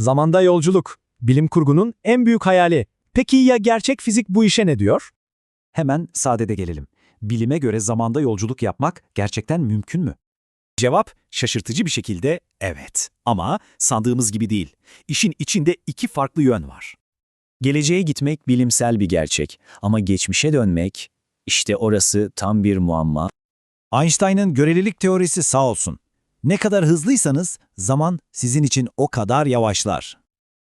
Zamanda yolculuk, bilim kurgunun en büyük hayali. Peki ya gerçek fizik bu işe ne diyor? Hemen sadede gelelim. Bilime göre zamanda yolculuk yapmak gerçekten mümkün mü? Cevap şaşırtıcı bir şekilde evet. Ama sandığımız gibi değil. İşin içinde iki farklı yön var. Geleceğe gitmek bilimsel bir gerçek ama geçmişe dönmek, işte orası tam bir muamma. Einstein'ın görelilik teorisi sağ olsun. Ne kadar hızlıysanız zaman sizin için o kadar yavaşlar.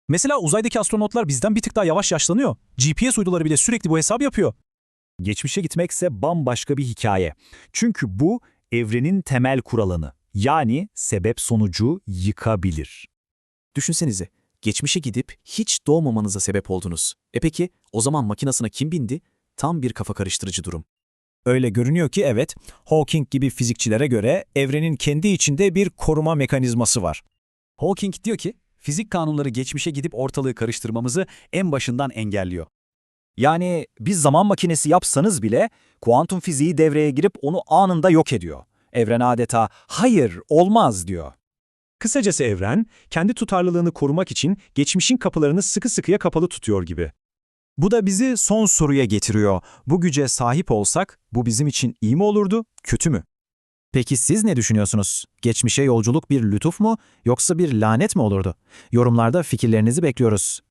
Mesela uzaydaki astronotlar bizden bir tık daha yavaş yaşlanıyor. GPS uyduları bile sürekli bu hesap yapıyor. Geçmişe gitmekse bambaşka bir hikaye. Çünkü bu evrenin temel kuralını. Yani sebep sonucu yıkabilir. Düşünsenize, geçmişe gidip hiç doğmamanıza sebep oldunuz. E peki, o zaman makinasına kim bindi? Tam bir kafa karıştırıcı durum. Öyle görünüyor ki evet, Hawking gibi fizikçilere göre evrenin kendi içinde bir koruma mekanizması var. Hawking diyor ki, fizik kanunları geçmişe gidip ortalığı karıştırmamızı en başından engelliyor. Yani bir zaman makinesi yapsanız bile kuantum fiziği devreye girip onu anında yok ediyor. Evren adeta hayır olmaz diyor. Kısacası evren, kendi tutarlılığını korumak için geçmişin kapılarını sıkı sıkıya kapalı tutuyor gibi. Bu da bizi son soruya getiriyor. Bu güce sahip olsak bu bizim için iyi mi olurdu, kötü mü? Peki siz ne düşünüyorsunuz? Geçmişe yolculuk bir lütuf mu yoksa bir lanet mi olurdu? Yorumlarda fikirlerinizi bekliyoruz.